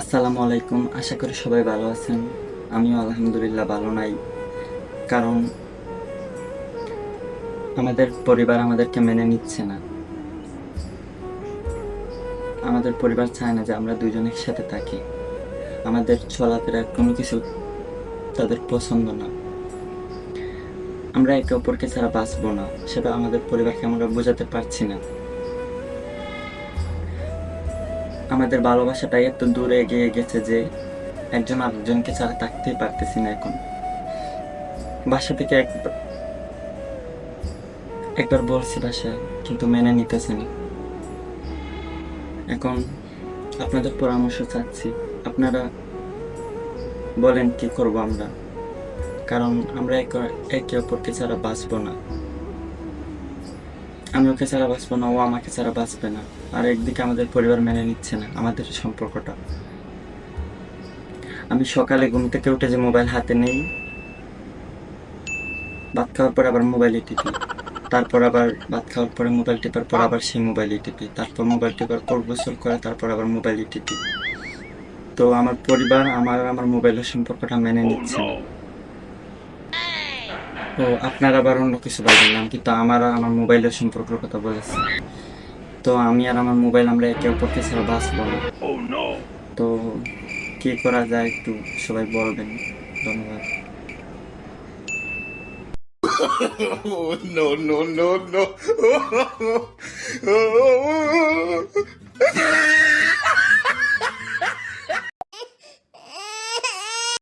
আসসালামু আলাইকুম, আশা করি সবাই ভালো আছেন। আমিও আলহামদুলিল্লাহ ভালো নাই, কারণ আমাদের পরিবার আমাদেরকে মেনে নিচ্ছে না। আমাদের পরিবার চায় না যে আমরা দুজন একসাথে থাকি। আমাদের চলাফেরা কোনো কিছু তাদের পছন্দ না। আমরা একে অপরকে ছাড়া বাঁচবো না, সেটা আমাদের পরিবারকে আমরা বোঝাতে পারছি না। আমাদের ভালোবাসাটাই এত দূরে এগিয়ে গেছে যে একজন আরেকজনকে ছাড়া থাকতেই পারতেছি না এখন। বাসা থেকে একবার একবার বলছি বাসায় কিন্তু মেনে নিতেছে না। এখন আপনাদের পরামর্শ চাচ্ছি, আপনারা বলেন কি করব আমরা? কারণ আমরা একে- একে অপরকে ছাড়া বাঁচবো না। আমি ওকে ছাড়া বাঁচবো না, ও আমাকে ছাড়া বাঁচবে না। আর একদিকে আমাদের পরিবার মেনে নিচ্ছে না, আমাদের সম্পর্কটা। আমি সকালে ঘুম থেকে উঠে যে মোবাইল হাতে নেই, ভাত খাওয়ার পর আবার মোবাইলে টিপি। তারপর আবার ভাত খাওয়ার পরে মোবাইল টিপার পর আবার সেই মোবাইলে টিপি। তারপর মোবাইল টিপার পর গোসল করে তারপর আবার মোবাইলে টিপি। তো আমার পরিবার, আমার আমার মোবাইলের সম্পর্কটা মেনে নিচ্ছে না। তো আপনার আবার অন্য কিছু বললাম কিন্তু আমার আমার মোবাইলের সম্পর্কের কথা বলেছে তো আমি আর আমার মোবাইল আমরা একে অপরকে ছাড়া বাঁচবো না তো কি করা যায় একটু সবাই বলবেন ধন্যবাদ Oh, no, no, no, no.